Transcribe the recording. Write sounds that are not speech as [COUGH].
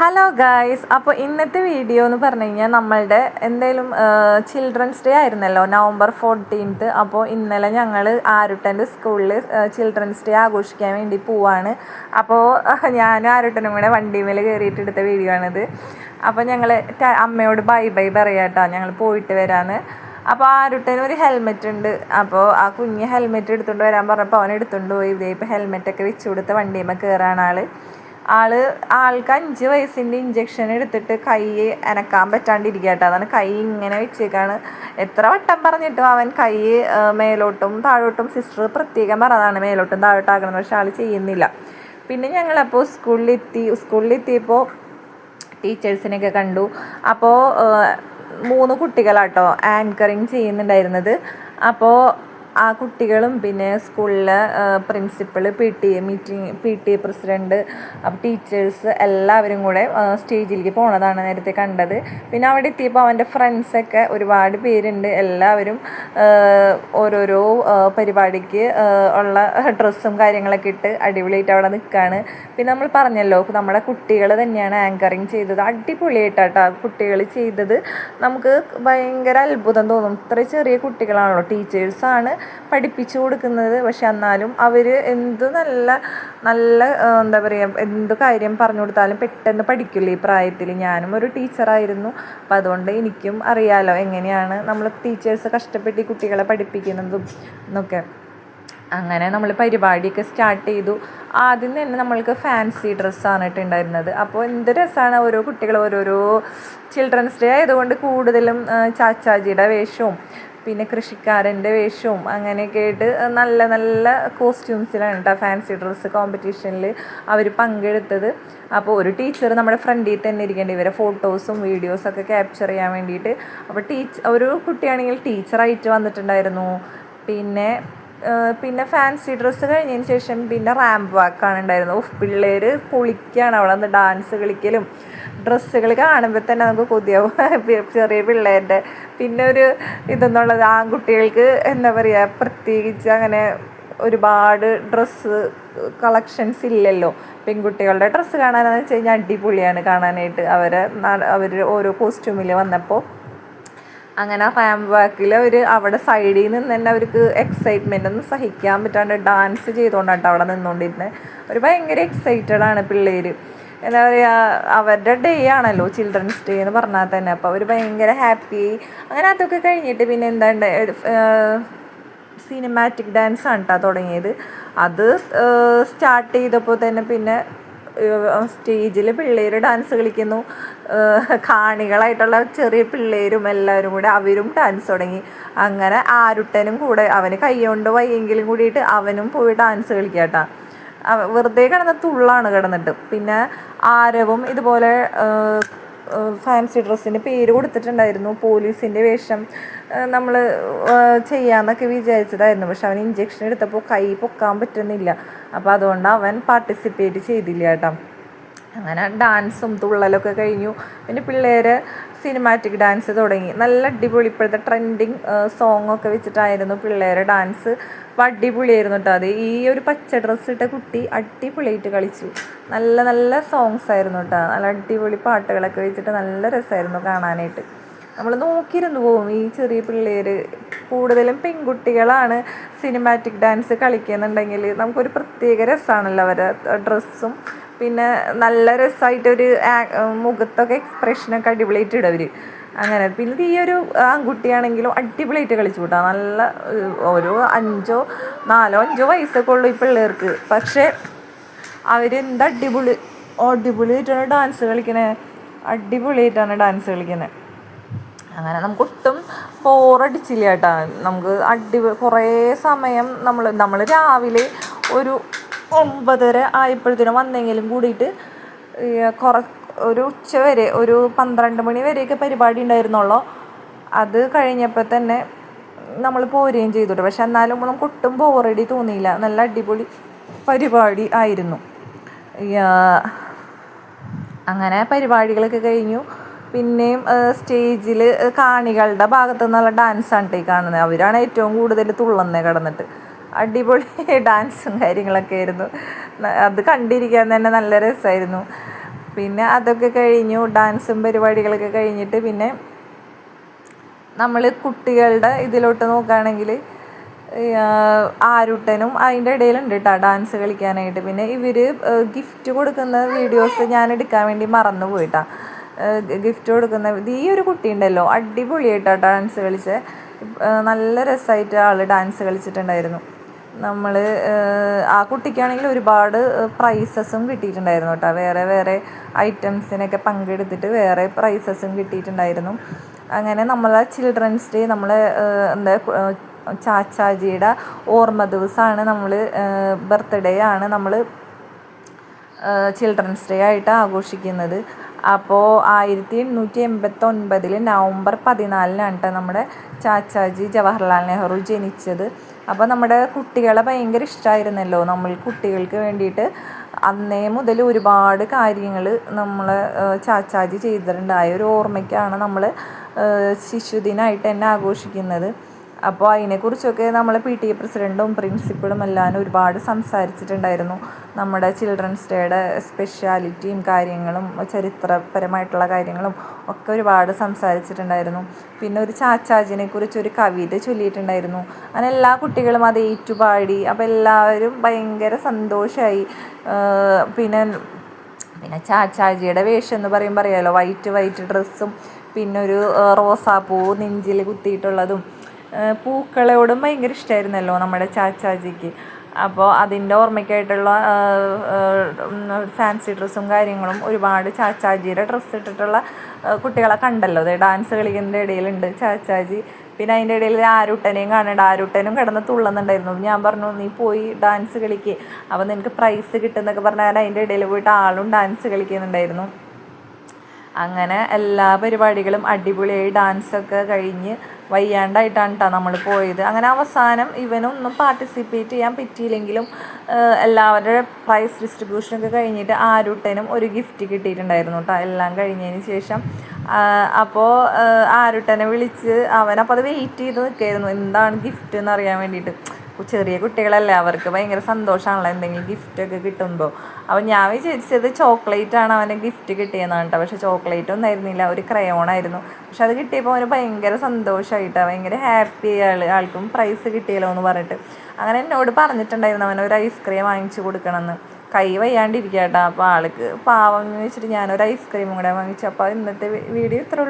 Hello guys അപ്പോൾ ഇന്നത്തെ video എന്ന് പറഞ്ഞു കഴിഞ്ഞാൽ നമ്മളുടെ എന്തേലും ചിൽഡ്രൻസ് ഡേ ആയിരുന്നല്ലോ നവംബർ ഫോർട്ടീൻത്ത് അപ്പോൾ ഇന്നലെ ഞങ്ങൾ ആരുട്ടന്റെ സ്കൂളിൽ ചിൽഡ്രൻസ് ഡേ ആഘോഷിക്കാൻ വേണ്ടി പോവാണ്. അപ്പോൾ ഞാനും ആരുട്ടനും കൂടെ വണ്ടിമേൽ കയറിയിട്ട് എടുത്ത വീഡിയോ ആണിത്. അപ്പോൾ ഞങ്ങൾ അമ്മയോട് ബൈ ബൈ പറയാട്ടോ ഞങ്ങൾ പോയിട്ട് വരാമെന്ന് അപ്പോൾ ആരുട്ടന് ഒരു ഹെൽമെറ്റ് ഉണ്ട്. അപ്പോൾ ആ കുഞ്ഞ് ഹെൽമെറ്റ് എടുത്തുകൊണ്ട് വരാൻ പറഞ്ഞപ്പോൾ അവൻ എടുത്തുകൊണ്ട് പോയി. ഇതേ ഇപ്പോൾ ഹെൽമെറ്റൊക്കെ വെച്ച് കൊടുത്ത് വണ്ടിയുമ്പോൾ കയറാൻ ആൾ. ആൾ ആൾക്ക് അഞ്ച് വയസ്സിന്റെ ഇഞ്ചക്ഷൻ എടുത്തിട്ട് കൈ അനക്കാൻ പറ്റാണ്ടിരിക്കുക കേട്ടോ. അതാണ് കൈ ഇങ്ങനെ വെച്ചേക്കാണ്. എത്ര വട്ടം പറഞ്ഞിട്ടും അവൻ കൈ മേലോട്ടും താഴോട്ടും സിസ്റ്റർ പ്രത്യേകം പറഞ്ഞതാണ് മേലോട്ടും താഴോട്ടാക്കണം പക്ഷെ ആൾ ചെയ്യുന്നില്ല. പിന്നെ ഞങ്ങളപ്പോൾ സ്കൂളിലെത്തി സ്കൂളിലെത്തിയപ്പോൾ ടീച്ചേഴ്സിനെയൊക്കെ കണ്ടു. അപ്പോൾ മൂന്ന് കുട്ടികളാട്ടോ ആങ്കറിങ് ചെയ്യുന്നുണ്ടായിരുന്നത്. അപ്പോൾ ആ കുട്ടികളും പിന്നെ സ്കൂളിലെ principal P T A meeting P T A president teachers എല്ലാവരും കൂടെ സ്റ്റേജിലേക്ക് പോണതാണ് നേരത്തെ കണ്ടത്. പിന്നെ അവിടെ എത്തിയപ്പോൾ അവന്റെ ഫ്രണ്ട്സൊക്കെ ഒരുപാട് പേരുണ്ട്. എല്ലാവരും ഓരോരോ പരിപാടിക്ക് ഉള്ള ഡ്രസ്സും കാര്യങ്ങളൊക്കെ ഇട്ട് അടിപൊളിയായിട്ട് അവിടെ നിൽക്കുകയാണ് പിന്നെ നമ്മൾ പറഞ്ഞല്ലോ നമ്മുടെ കുട്ടികൾ തന്നെയാണ് ആങ്കറിങ് ചെയ്തത്. അടിപൊളിയായിട്ടാട്ടോ കുട്ടികൾ ചെയ്തത്. നമുക്ക് ഭയങ്കര അത്ഭുതം തോന്നും. ഇത്ര ചെറിയ കുട്ടികളാണല്ലോ ടീച്ചേഴ്സാണ് പഠിപ്പിച്ചു കൊടുക്കുന്നത്. പക്ഷെ എന്നാലും അവർ എന്ത് നല്ല നല്ല എന്താ പറയുക എന്ത് കാര്യം പറഞ്ഞു കൊടുത്താലും പെട്ടെന്ന് പഠിക്കില്ല ഈ പ്രായത്തിൽ ഞാനും ഒരു ടീച്ചറായിരുന്നു. അപ്പം അതുകൊണ്ട് എനിക്കും അറിയാലോ എങ്ങനെയാണ് നമ്മൾ ടീച്ചേഴ്സ് കഷ്ടപ്പെട്ട് കുട്ടികളെ പഠിപ്പിക്കുന്നതും എന്നൊക്കെ. അങ്ങനെ നമ്മൾ പരിപാടിയൊക്കെ സ്റ്റാർട്ട് ചെയ്തു. ആദ്യം തന്നെ നമ്മൾക്ക് ഫാൻസി ഡ്രസ്സാണ് ഇട്ടുണ്ടായിരുന്നത്. അപ്പോൾ എന്ത് രസമാണ് ഓരോ കുട്ടികൾ ഓരോരോ ചിൽഡ്രൻസ് ഡേ ആയതുകൊണ്ട് കൂടുതലും ചാച്ചാജിയുടെ വേഷവും പിന്നെ കൃഷിക്കാരന്റെ വേഷവും അങ്ങനെയൊക്കെ ആയിട്ട് നല്ല നല്ല കോസ്റ്റ്യൂംസിലാണ് കേട്ടോ ഫാൻസി ഡ്രസ്സ് കോമ്പറ്റീഷനിൽ അവർ പങ്കെടുത്തത്. അപ്പോൾ ഒരു ടീച്ചർ നമ്മുടെ ഫ്രണ്ടിൽ തന്നെ ഇരിക്കേണ്ടി ഇവരെ ഫോട്ടോസും വീഡിയോസൊക്കെ ക്യാപ്ചർ ചെയ്യാൻ വേണ്ടിയിട്ട്. അപ്പോൾ ടീച്ച് ഒരു കുട്ടിയാണെങ്കിൽ ടീച്ചറായിട്ട് വന്നിട്ടുണ്ടായിരുന്നു. പിന്നെ പിന്നെ ഫാൻസി ഡ്രസ്സ് കഴിഞ്ഞതിന് ശേഷം പിന്നെ റാമ്പ് വാക്കാണ് ഉണ്ടായിരുന്നത്. ഉഫ് പിള്ളേർ പൊളിക്കുകയാണ് അവിടെ നിന്ന് ഡാൻസ് കളിക്കലും. ഡ്രസ്സുകൾ കാണുമ്പോൾ തന്നെ നമുക്ക് കൊതിയാവും. [LAUGHS] ചെറിയ പിള്ളേരുടെ പിന്നെ ഒരു ഇതെന്നുള്ളത് ആൺകുട്ടികൾക്ക് എന്താ പറയുക പ്രത്യേകിച്ച് അങ്ങനെ ഒരുപാട് ഡ്രസ്സ് കളക്ഷൻസ് ഇല്ലല്ലോ. പെൺകുട്ടികളുടെ ഡ്രസ്സ് കാണാനെന്ന് വെച്ച് കഴിഞ്ഞാൽ അടിപൊളിയാണ് കാണാനായിട്ട്. അവരെ അവർ ഓരോ കോസ്റ്റ്യൂമിൽ വന്നപ്പോൾ അങ്ങനെ ഫാം വാക്കിൽ അവർ അവിടെ സൈഡിൽ നിന്ന് തന്നെ അവർക്ക് എക്സൈറ്റ്മെന്റ് ഒന്നും സഹിക്കാൻ പറ്റാണ്ട് ഡാൻസ് ചെയ്തുകൊണ്ടാട്ടോ അവിടെ നിന്നുകൊണ്ടിരുന്നത് അവർ ഭയങ്കര എക്സൈറ്റഡ് ആണ് പിള്ളേർ എന്താ പറയുക അവരുടെ ഡേ ആണല്ലോ ചിൽഡ്രൻസ് ഡേ എന്ന് പറഞ്ഞാൽ തന്നെ. അപ്പോൾ അവർ ഭയങ്കര ഹാപ്പി അങ്ങനെ അതൊക്കെ കഴിഞ്ഞിട്ട് പിന്നെ എന്താണ്ട് സിനിമാറ്റിക് ഡാൻസ് ആണ് കേട്ടോ തുടങ്ങിയത്. അത് സ്റ്റാർട്ട് ചെയ്തപ്പോൾ തന്നെ പിന്നെ സ്റ്റേജിൽ പിള്ളേർ ഡാൻസ് കളിക്കുന്നു. കാണികളായിട്ടുള്ള ചെറിയ പിള്ളേരും എല്ലാവരും കൂടെ അവരും ഡാൻസ് തുടങ്ങി. അങ്ങനെ ആരുട്ടനും കൂടെ അവന് കൈകൊണ്ട് വയ്യെങ്കിലും കൂടിയിട്ട് അവനും പോയി ഡാൻസ് കളിക്കാട്ടാ വെറുതെ കിടന്ന തുള്ളാണ് കിടന്നിട്ട്. പിന്നെ ആരവും ഇതുപോലെ ഫാൻസി ഡ്രസ്സിന് പേര് കൊടുത്തിട്ടുണ്ടായിരുന്നു. പോലീസിന്റെ വേഷം നമ്മൾ ചെയ്യാമെന്നൊക്കെ വിചാരിച്ചതായിരുന്നു. പക്ഷെ അവൻ ഇഞ്ചെക്ഷൻ എടുത്തപ്പോൾ കൈ പൊക്കാൻ പറ്റുന്നില്ല. അപ്പോൾ അതുകൊണ്ട് അവൻ പാർട്ടിസിപ്പേറ്റ് ചെയ്തില്ല കേട്ടോ. അങ്ങനെ ഡാൻസും തുള്ളലൊക്കെ കഴിഞ്ഞു. പിന്നെ പിള്ളേർ സിനിമാറ്റിക് ഡാൻസ് തുടങ്ങി. നല്ല അടിപൊളി ഇപ്പോഴത്തെ ട്രെൻഡിങ് സോങ് ഒക്കെ വെച്ചിട്ടായിരുന്നു പിള്ളേരെ ഡാൻസ് അപ്പോൾ അടിപൊളിയായിരുന്നു കേട്ടോ അത്. ഈ ഒരു പച്ച ഡ്രസ്സ് ഇട്ട കുട്ടി അടിപൊളിയായിട്ട് കളിച്ചു. നല്ല നല്ല സോങ്സ് ആയിരുന്നു കേട്ടോ നല്ല അടിപൊളി പാട്ടുകളൊക്കെ വെച്ചിട്ട് നല്ല രസമായിരുന്നു കാണാനായിട്ട്. നമ്മൾ നോക്കിയിരുന്നു പോകും ഈ ചെറിയ പിള്ളേർ കൂടുതലും പെൺകുട്ടികളാണ് സിനിമാറ്റിക് ഡാൻസ് കളിക്കുന്നുണ്ടെങ്കിൽ നമുക്കൊരു പ്രത്യേക രസമാണല്ലോ അവരെ ഡ്രസ്സും പിന്നെ നല്ല രസമായിട്ടൊരു മുഖത്തൊക്കെ എക്സ്പ്രഷനൊക്കെ അടിപൊളിയായിട്ട് ഇടും അങ്ങനെ പിന്നെ ഈ ഒരു ആൺകുട്ടിയാണെങ്കിലും അടിപൊളിയായിട്ട് കളിച്ചു കൂട്ടാ നല്ല ഓരോ അഞ്ചോ നാലോ അഞ്ചോ വയസ്സൊക്കെ ഉള്ളൂ ഈ പിള്ളേർക്ക്. പക്ഷേ അവരെന്ത് അടിപൊളി അടിപൊളിയായിട്ടാണ് ഡാൻസ് കളിക്കണേ. അടിപൊളിയായിട്ടാണ് ഡാൻസ് കളിക്കുന്നത് അങ്ങനെ നമുക്ക് ഒട്ടും ബോറടിച്ചില്ല കേട്ടോ. നമുക്ക് അടി കുറേ സമയം നമ്മൾ നമ്മൾ രാവിലെ ഒരു ഒമ്പതര ആയപ്പോഴത്തേനും വന്നെങ്കിലും കൂടിയിട്ട് കുറ ഒരു ഉച്ച വരെ ഒരു പന്ത്രണ്ട് മണി വരെയൊക്കെ പരിപാടി ഉണ്ടായിരുന്നുള്ളൂ. അത് കഴിഞ്ഞപ്പോൾ തന്നെ നമ്മൾ പോരുകയും ചെയ്തിട്ട്. പക്ഷെ എന്നാലും നമുക്ക് ഒട്ടും ബോറടി തോന്നിയില്ല. നല്ല അടിപൊളി പരിപാടി ആയിരുന്നു. അങ്ങനെ പരിപാടികളൊക്കെ കഴിഞ്ഞു. പിന്നെയും സ്റ്റേജിൽ കാണികളുടെ ഭാഗത്ത് നിന്നുള്ള ഡാൻസാണ് കാണുന്നത്. അവരാണ് ഏറ്റവും കൂടുതൽ തുള്ളുന്നത് കിടന്നിട്ട്. അടിപൊളി [LAUGHS] ഡാൻസും കാര്യങ്ങളൊക്കെ ആയിരുന്നു. അത് കണ്ടിരിക്കാൻ തന്നെ നല്ല രസമായിരുന്നു. പിന്നെ അതൊക്കെ കഴിഞ്ഞു ഡാൻസും പരിപാടികളൊക്കെ കഴിഞ്ഞിട്ട് പിന്നെ നമ്മൾ കുട്ടികളുടെ ഇതിലോട്ട് നോക്കുകയാണെങ്കിൽ ആരുട്ടനും അതിന്റെ ഇടയിലുണ്ട് കേട്ടോ ഡാൻസ് കളിക്കാനായിട്ട്. പിന്നെ ഇവർ ഗിഫ്റ്റ് കൊടുക്കുന്ന വീഡിയോസ് ഞാൻ എടുക്കാൻ വേണ്ടി മറന്നു പോയിട്ടാ ഗിഫ്റ്റ് കൊടുക്കുന്ന ഈ ഒരു കുട്ടി ഉണ്ടല്ലോ അടിപൊളിയായിട്ടാ ഡാൻസ് കളിച്ച്. നല്ല രസമായിട്ട് ആൾ ഡാൻസ് കളിച്ചിട്ടുണ്ടായിരുന്നു. നമ്മൾ ആ കുട്ടിക്കാണെങ്കിൽ ഒരുപാട് പ്രൈസസും കിട്ടിയിട്ടുണ്ടായിരുന്നു കേട്ടോ. വേറെ വേറെ ഐറ്റംസിനൊക്കെ പങ്കെടുത്തിട്ട് വേറെ പ്രൈസസും കിട്ടിയിട്ടുണ്ടായിരുന്നു. അങ്ങനെ നമ്മളെ ചിൽഡ്രൻസ് ഡേ നമ്മളെ എന്താ ചാച്ചാജിയുടെ ഓർമ്മ ദിവസമാണ് നമ്മൾ ബർത്ത്ഡേ ആണ് നമ്മൾ ചിൽഡ്രൻസ് ഡേ ആയിട്ട് ആഘോഷിക്കുന്നത്. അപ്പോൾ ആയിരത്തി എണ്ണൂറ്റി എൺപത്തൊൻപതിൽ നവംബർ പതിനാലിനാണ് കേട്ടോ നമ്മുടെ ചാച്ചാജി ജവഹർലാൽ നെഹ്റു ജനിച്ചത്. അപ്പോൾ നമ്മുടെ കുട്ടികളെ ഭയങ്കര ഇഷ്ടമായിരുന്നല്ലോ നമ്മൾ കുട്ടികൾക്ക് വേണ്ടിയിട്ട്. അന്നേ മുതൽ ഒരുപാട് കാര്യങ്ങൾ നമ്മൾ ചാച്ചാജി ചെയ്തിട്ടുണ്ട് ആ ഒരു ഓർമ്മയ്ക്കാണ് നമ്മൾ ശിശുദിനായിട്ട് തന്നെ ആഘോഷിക്കുന്നത്. അപ്പോൾ അതിനെക്കുറിച്ചൊക്കെ നമ്മൾ പി ടി എ പ്രസിഡന്റും പ്രിൻസിപ്പളും എല്ലാം ഒരുപാട് സംസാരിച്ചിട്ടുണ്ടായിരുന്നു. നമ്മുടെ ചിൽഡ്രൻസ് ഡേയുടെ സ്പെഷ്യാലിറ്റിയും കാര്യങ്ങളും ചരിത്രപരമായിട്ടുള്ള കാര്യങ്ങളും ഒക്കെ ഒരുപാട് സംസാരിച്ചിട്ടുണ്ടായിരുന്നു. പിന്നെ ഒരു ചാച്ചാജിനെ കുറിച്ച് ഒരു കവിത ചൊല്ലിയിട്ടുണ്ടായിരുന്നു. അങ്ങനെ എല്ലാ കുട്ടികളും അത് ഏറ്റുപാടി അപ്പോൾ എല്ലാവരും ഭയങ്കര സന്തോഷമായി പിന്നെ പിന്നെ ചാച്ചാജിയുടെ വേഷം എന്ന് പറയുമ്പോൾ അറിയാമല്ലോ വൈറ്റ് വൈറ്റ് ഡ്രസ്സും പിന്നെ ഒരു റോസാപ്പൂ നെഞ്ചിൽ കുത്തിയിട്ടുള്ളതും. പൂക്കളോടും ഭയങ്കര ഇഷ്ടമായിരുന്നല്ലോ നമ്മുടെ ചാച്ചാജിക്ക്. അപ്പോൾ അതിന്റെ ഓർമ്മയ്ക്കായിട്ടുള്ള ഫാൻസി ഡ്രസ്സും കാര്യങ്ങളും ഒരുപാട് ചാച്ചാജിയുടെ ഡ്രസ്സ് ഇട്ടിട്ടുള്ള കുട്ടികളെ കണ്ടല്ലോ. അതെ ഡാൻസ് കളിക്കുന്നതിന്റെ ഇടയിലുണ്ട് ചാച്ചാജി. പിന്നെ അതിന്റെ ഇടയിൽ ആരുട്ടനെയും കാണേണ്ട ആരുട്ടനും കിടന്ന് തുള്ളുന്നുണ്ടായിരുന്നു. ഞാൻ പറഞ്ഞു നീ പോയി ഡാൻസ് കളിക്കുക അപ്പോൾ നിനക്ക് പ്രൈസ് കിട്ടുന്നൊക്കെ പറഞ്ഞാൽ അതിന്റെ ഇടയിൽ പോയിട്ട് ആളും ഡാൻസ് കളിക്കുന്നുണ്ടായിരുന്നു. അങ്ങനെ എല്ലാ പരിപാടികളും അടിപൊളിയായി ഡാൻസൊക്കെ കഴിഞ്ഞ് വയ്യാണ്ടായിട്ടാണ് കേട്ടോ നമ്മൾ പോയത്. അങ്ങനെ അവസാനം ഇവനൊന്നും പാർട്ടിസിപ്പേറ്റ് ചെയ്യാൻ പറ്റിയില്ലെങ്കിലും എല്ലാവരുടെ പ്രൈസ് ഡിസ്ട്രിബ്യൂഷനൊക്കെ കഴിഞ്ഞിട്ട് ആരുട്ടനും ഒരു ഗിഫ്റ്റ് കിട്ടിയിട്ടുണ്ടായിരുന്നു കേട്ടോ എല്ലാം കഴിഞ്ഞതിന് ശേഷം അപ്പോൾ ആരുട്ടനെ വിളിച്ച് അവനപ്പോൾ അത് വെയിറ്റ് ചെയ്ത് നിൽക്കായിരുന്നു എന്താണ് ഗിഫ്റ്റ് എന്ന് അറിയാൻ വേണ്ടിയിട്ട്. ചെറിയ കുട്ടികളല്ലേ അവർക്ക് ഭയങ്കര സന്തോഷമാണല്ലോ എന്തെങ്കിലും ഗിഫ്റ്റൊക്കെ കിട്ടുമ്പോൾ അപ്പോൾ ഞാൻ വിചാരിച്ചത് ചോക്ലേറ്റ് ആണ് അവന് ഗിഫ്റ്റ് കിട്ടിയെന്നാണ് കേട്ടോ പക്ഷേ ചോക്ലേറ്റ് ഒന്നും ആയിരുന്നില്ല ഒരു ക്രയോൺ ആയിരുന്നു. പക്ഷെ അത് കിട്ടിയപ്പോൾ അവന് ഭയങ്കര സന്തോഷമായിട്ടാണ് ഭയങ്കര ഹാപ്പി ആൾ ആൾക്കും പ്രൈസ് കിട്ടിയല്ലോ എന്ന് പറഞ്ഞിട്ട്. അങ്ങനെ എന്നോട് പറഞ്ഞിട്ടുണ്ടായിരുന്നു അവൻ ഒരു ഐസ്ക്രീം വാങ്ങിച്ചു കൊടുക്കണമെന്ന്. കൈ വയ്യാണ്ടിരിക്കുക അപ്പോൾ ആൾക്ക് പാവം എന്ന് വെച്ചിട്ട് ഞാനൊരു ഐസ്ക്രീമും കൂടെ വാങ്ങിച്ചു. അപ്പോൾ ഇന്നത്തെ വീഡിയോ ഇത്രയുള്ളൂ